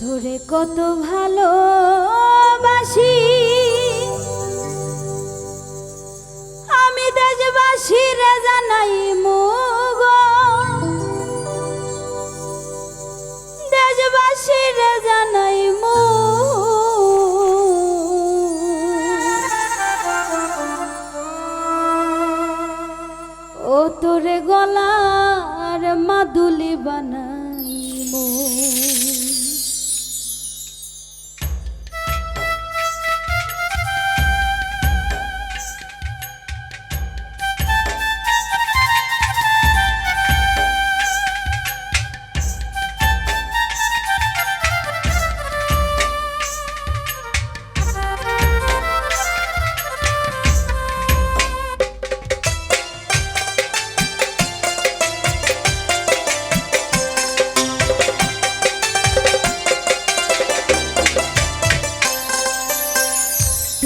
তোরে কত ভালোবাসি। আমি দেশবাসীরে জানাই মুগ। দেশবাসীরে জানাই মু। ও তোরে গলার মাদুলি বানাই মো।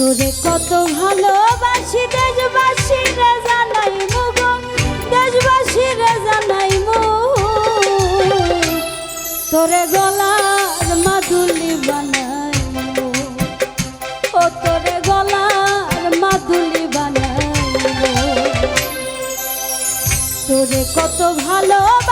তোরে কত ভালোবাসি দেশবাসী রে জানাই মুগ দেশবাসী রে জানাই তোরে গলার মাদুলি বানাই ও তোরে গলার মাদুলি বানাই তোরে কত ভালোবাসি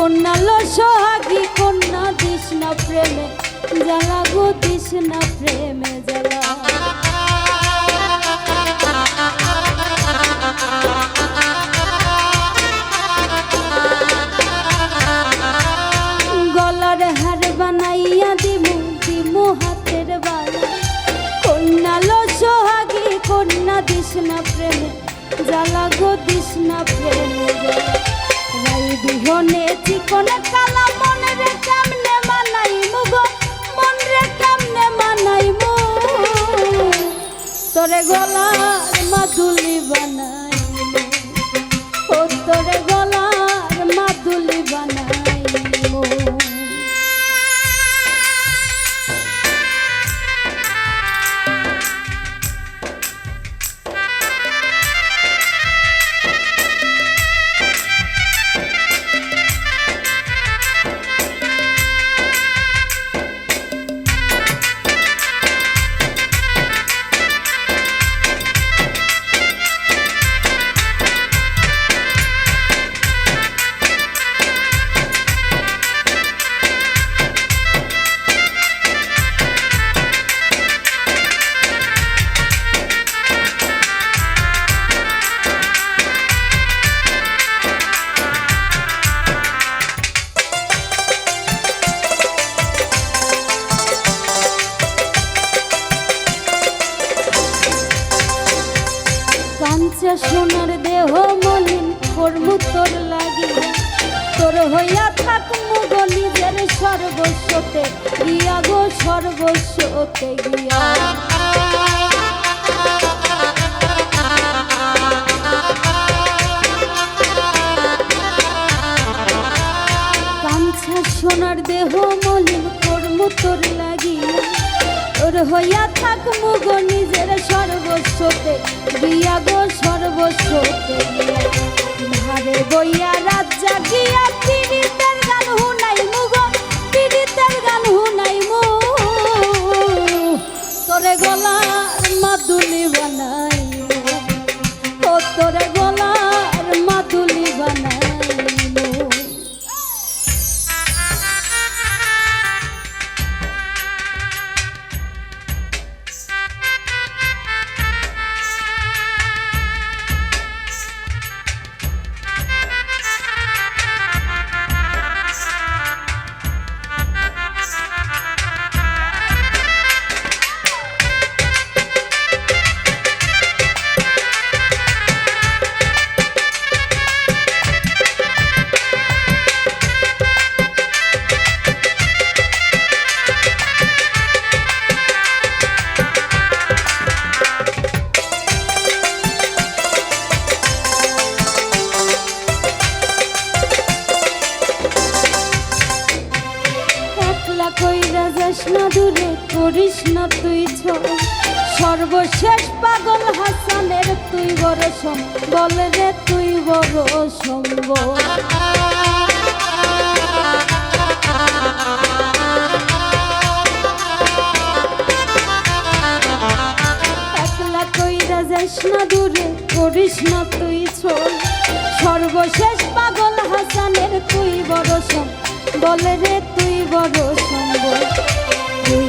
কন্যা লো সোহাগী, কন্যা না প্রেমে, জ্বালা গো না প্রেমে জ্বালা। গলার হার বানাইয়া দিমু দিমু হাতের বালা। কন্যা লো সোহাগী, কন্যা না প্রেমে, জ্বালা গো না প্রেমে। কাঞ্চা সোনার দেহ মলিন কর্মু তোর লাগিয়া। তোর হইয়া থাক মুগ সর্বস্বতে। গিয়া গো সর্বস্বতে গিয়া। হইয়া থাক মুগ নিজের সর্বস্বতে দিয়া গো সর্বস্বতে। ধারে বইয়া রাজা গিয়া তার গান না তুই ছোট। সর্বশেষ পাগল হাসানের তুই বড় সম। বল রে তুই বড় সম্ভ একলা দূরে, করিস না তুই ছোল সর্বশেষ পাগল হাসানের তুই বড় সম। রে তুই বড় সম্বল তুই